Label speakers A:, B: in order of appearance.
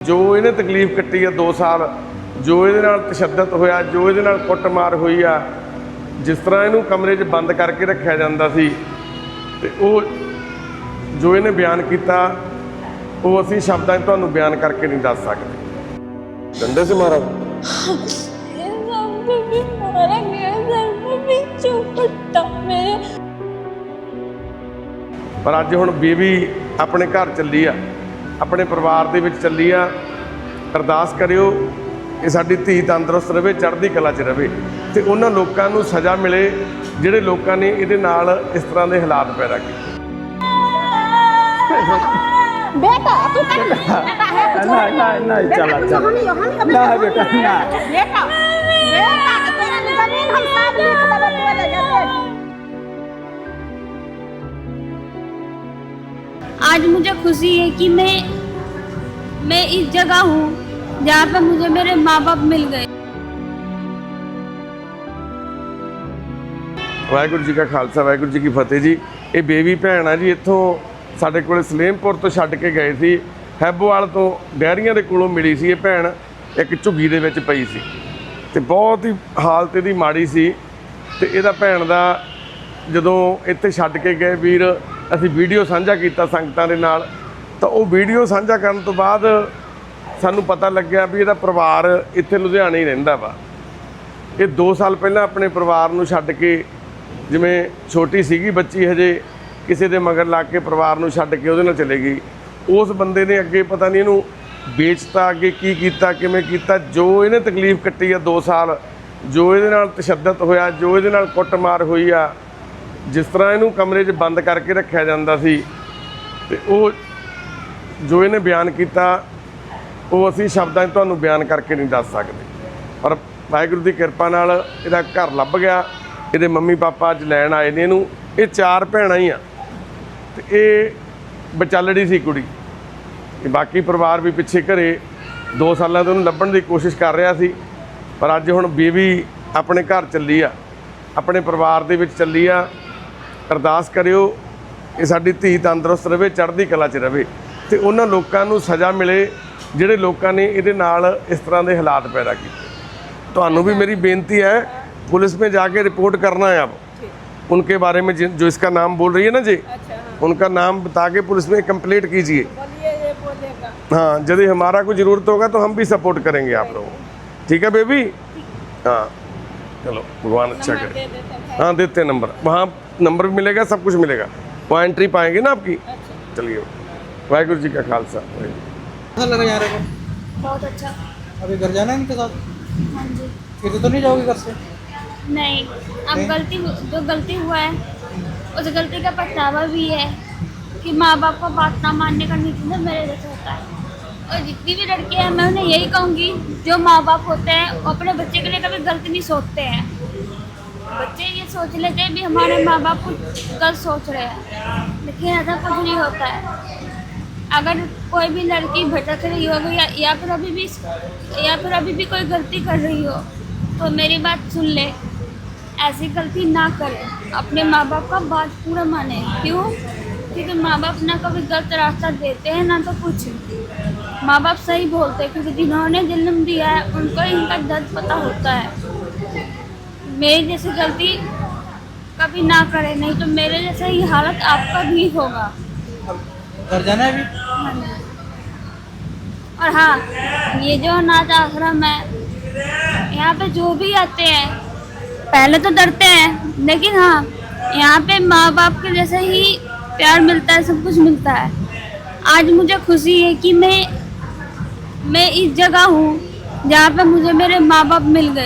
A: ਜੋ ਇਹਨੇ ਤਕਲੀਫ ਕੱਟੀ ਆ 2 ਸਾਲ, ਜੋ ਇਹਦੇ ਨਾਲ ਤਸ਼ੱਦਦ ਹੋਇਆ, ਜੋ ਇਹਦੇ ਨਾਲ ਕੁੱਟਮਾਰ ਹੋਈ ਆ, ਜਿਸ ਤਰ੍ਹਾਂ ਇਹਨੂੰ ਕਮਰੇ 'ਚ ਬੰਦ ਕਰਕੇ ਰੱਖਿਆ ਜਾਂਦਾ ਸੀ, ਤੇ ਉਹ ਜੋ ਇਹਨੇ ਬਿਆਨ ਕੀਤਾ, ਉਹ ਅਸੀਂ ਸ਼ਬਦਾਂ 'ਚ ਤੁਹਾਨੂੰ ਬਿਆਨ ਕਰਕੇ ਨਹੀਂ ਦੱਸ ਸਕਦੇ। ਡੰਡੇ ਸੀ
B: ਮਹਾਰਾਜ?
A: ਪਰ ਅੱਜ ਹੁਣ ਬੀਵੀ ਆਪਣੇ ਘਰ ਚੱਲੀ ਆ। ਆਪਣੇ ਪਰਿਵਾਰ ਦੇ ਵਿੱਚ ਚੱਲੀ ਆ ਅਰਦਾਸ ਕਰਿਓ ਕਿ ਸਾਡੀ ਧੀ ਤੰਦਰੁਸਤ ਰਵੇ ਚੜ੍ਹਦੀ ਕਲਾ 'ਚ ਰਵੇ ਤੇ ਉਹਨਾਂ ਲੋਕਾਂ ਨੂੰ ਸਜ਼ਾ ਮਿਲੇ ਜਿਹੜੇ ਲੋਕਾਂ ਨੇ ਇਹਦੇ ਨਾਲ ਇਸ ਤਰ੍ਹਾਂ ਦੇ ਹਾਲਾਤ ਪੈਦਾ ਕੀਤੇ
C: बेटा तू कर बेटा है तो छोड़
D: नहीं नहीं नहीं चला
C: बेटा
D: चला
C: हम हम का
D: ना बेटा ना
C: बेटा बेटा
B: आज मुझे खुशी है कि मैं मैं इस जगह हूँ जहाँ पे मुझे मेरे माँ बाप मिल गए
A: ਵਾਹਿਗੁਰੂ ਜੀ ਕਾ ਖਾਲਸਾ ਵਾਹਿਗੁਰੂ ਜੀ ਕੀ ਫਤਿਹ ਜੀ ਇਹ ਬੇਬੀ ਭੈਣ ਆ ਜੀ ਇੱਥੋਂ ਸਾਡੇ ਕੋਲੇ ਸਲੇਮਪੁਰ ਤੋਂ ਛੱਡ ਕੇ ਗਏ ਸੀ ਹੈਬੋਵਾਲ ਤੋਂ ਡੈਰੀਆਂ ਦੇ ਕੋਲੋਂ ਮਿਲੀ ਸੀ ਇਹ ਭੈਣ ਇੱਕ ਝੁੱਗੀ ਦੇ ਵਿੱਚ ਪਈ ਸੀ ਤੇ ਬਹੁਤ ਹੀ ਹਾਲਤ ਇਹਦੀ ਮਾੜੀ ਸੀ ਤੇ ਇਹਦਾ ਭੈਣ ਦਾ ਜਦੋਂ ਇੱਥੇ ਛੱਡ ਕੇ ਗਏ ਵੀਰ ਅਸੀਂ ਵੀਡੀਓ ਸਾਂਝਾ ਕੀਤਾ ਸੰਗਤਾਂ ਦੇ ਨਾਲ, ਤਾਂ ਉਹ ਵੀਡੀਓ ਸਾਂਝਾ ਕਰਨ ਤੋਂ ਬਾਅਦ ਸਾਨੂੰ ਪਤਾ ਲੱਗਿਆ ਵੀ ਇਹਦਾ ਪਰਿਵਾਰ ਇੱਥੇ ਲੁਧਿਆਣੇ ਹੀ ਰਹਿੰਦਾ ਵਾ। ਇਹ 2 ਸਾਲ ਪਹਿਲਾਂ ਆਪਣੇ ਪਰਿਵਾਰ ਨੂੰ ਛੱਡ ਕੇ, ਜਿਵੇਂ ਛੋਟੀ ਸੀਗੀ ਬੱਚੀ ਹਜੇ, ਕਿਸੇ ਦੇ ਮਗਰ ਲੱਗ ਕੇ ਪਰਿਵਾਰ ਨੂੰ ਛੱਡ ਕੇ ਉਹਦੇ ਨਾਲ ਚਲੇ ਗਈ। ਉਸ ਬੰਦੇ ਨੇ ਅੱਗੇ ਪਤਾ ਨਹੀਂ ਇਹਨੂੰ ਵੇਚਤਾ, ਅੱਗੇ ਕੀ ਕੀਤਾ, ਕਿਵੇਂ ਕੀਤਾ, ਜੋ ਇਹਨੇ ਤਕਲੀਫ ਕੱਟੀ ਆ 2 ਸਾਲ, ਜੋ ਇਹਦੇ ਨਾਲ ਤਸ਼ੱਦਦ ਹੋਇਆ, ਜੋ ਇਹਦੇ ਨਾਲ ਕੁੱਟਮਾਰ ਹੋਈ ਆ ਜਿਸ ਤਰ੍ਹਾਂ ਇਹਨੂੰ ਕਮਰੇ 'ਚ ਬੰਦ ਕਰਕੇ ਰੱਖਿਆ ਜਾਂਦਾ ਸੀ ਤੇ ਉਹ ਜੋ ਇਹਨੇ ਬਿਆਨ ਕੀਤਾ, ਉਹ ਅਸੀਂ ਸ਼ਬਦਾਂ 'ਚ ਤੁਹਾਨੂੰ ਬਿਆਨ ਕਰਕੇ ਨਹੀਂ ਦੱਸ ਸਕਦੇ। ਪਰ ਵਾਹਿਗੁਰੂ ਦੀ ਕਿਰਪਾ ਨਾਲ ਇਹਦਾ ਘਰ ਲੱਭ ਗਿਆ। ਇਹਦੇ ਮੰਮੀ ਪਾਪਾ ਅੱਜ ਲੈਣ ਆਏ ਨੇ ਇਹਨੂੰ। ਇਹ ਚਾਰ ਭੈਣਾਂ ਹੀ ਆ। ਤੇ ਇਹ ਵਿਚਾਲੜੀ ਸੀ ਕੁੜੀ। ਤੇ ਬਾਕੀ ਪਰਿਵਾਰ ਵੀ ਪਿੱਛੇ ਘਰੇ 2 ਸਾਲਾਂ ਤੋਂ ਉਹਨੂੰ ਲੱਭਣ ਦੀ ਕੋਸ਼ਿਸ਼ ਕਰ ਰਿਹਾ ਸੀ। ਪਰ ਅੱਜ ਹੁਣ ਬੀਵੀ ਆਪਣੇ ਘਰ ਚੱਲੀ ਆ। ਆਪਣੇ ਪਰਿਵਾਰ ਦੇ ਵਿੱਚ ਚੱਲੀ ਆ। ਅਰਦਾਸ ਕਰਿਓ ਕਿ ਸਾਡੀ ਧੀ ਤੰਦਰੁਸਤ ਰਵੇ ਚੜ੍ਹਦੀ ਕਲਾ 'ਚ ਰਵੇ ਤੇ ਉਹਨਾਂ ਲੋਕਾਂ ਨੂੰ ਸਜ਼ਾ ਮਿਲੇ ਜਿਹੜੇ ਲੋਕਾਂ ਨੇ ਇਹਦੇ ਨਾਲ ਇਸ ਤਰ੍ਹਾਂ ਦੇ ਹਾਲਾਤ ਪੈਦਾ ਕੀਤੇ ਤੁਹਾਨੂੰ भी मेरी बेनती है पुलिस में जाके रिपोर्ट करना है अब उनके बारे में जिन- जो इसका नाम बोल रही है ना जी उनका नाम बता के पुलिस में कंप्लेंट कीजिए हाँ यदि हमारा कोई ज़रूरत होगा तो हम भी सपोर्ट करेंगे आप लोगों को ठीक है बेबी हाँ चलो भगवान अच्छा करे। हाँ। देते हैं नंबर। वहाँ नंबर भी मिलेगा सब कुछ मिलेगा। वहाँ एंट्री पाएँगे ना आपकी? चलिए। वाहिगुरु जी का खालसा।
D: कैसा लगा रह
B: बहुत अच्छा।
D: अभी घर जाना है इनके साथ?
B: हाँ जी।
D: फिर तो नहीं जाओगे घर से?
B: नहीं। अब गलती जो गलती हुआ है उस गलती का पछतावा भी है कि माँ बाप को बात ना मानने का नीति मेरे जैसे होता है। और जितनी भी लड़कियाँ हैं मैं उन्हें यही कहूँगी जो माँ बाप होते हैं वो अपने बच्चे के लिए कभी गलत नहीं सोचते हैं। बच्चे ये सोच लेते हैं भी हमारे माँ बाप कुछ गलत सोच रहे हैं लेकिन ऐसा कुछ नहीं होता है। अगर कोई भी लड़की भटक रही हो या, या फिर अभी भी या फिर अभी भी कोई गलती कर रही हो तो मेरी बात सुन ले। ऐसी गलती ना करे। अपने माँ बाप का बात पूरा माने। क्यों? क्योंकि माँ बाप ना कभी गलत रास्ता देते हैं ना तो कुछ। माँ बाप सही बोलते हैं क्योंकि जिन्होंने जन्म दिया है उनको इनका दर्द पता होता है। मेरी जैसी गलती कभी ना करे नहीं तो मेरे जैसा ही हालत आपका भी होगा।
D: घर जाना है अभी?
B: और हाँ ये जो अनाथ आश्रम है यहाँ पे जो भी आते हैं पहले तो डरते हैं लेकिन हाँ यहाँ पे माँ बाप के जैसे ही प्यार मिलता है सब कुछ मिलता है आज मुझे खुशी है कि मैं मैं इस जगह हूँ जहाँ पे मुझे मेरे माँ बाप मिल गए